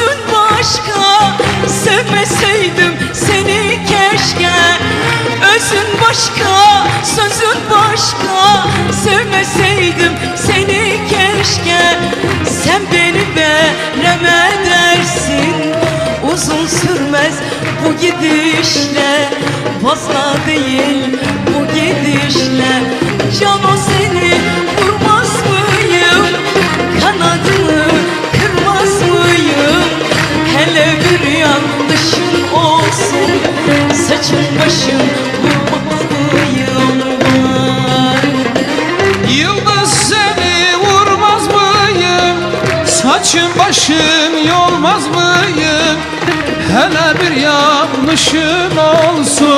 Dönsün başka Sevmeseydim seni keşke. Özün başka Sözün başka Sevmeseydim seni keşke. Sen beni veremedin uzun sürmez bu gidişle. Fazla değil yanlışın olsun Saçın başın vurmaz mıyım var Yıldız seni vurmaz mıyım? Saçın başın yolmaz mıyım? Hele bir yanlışın olsun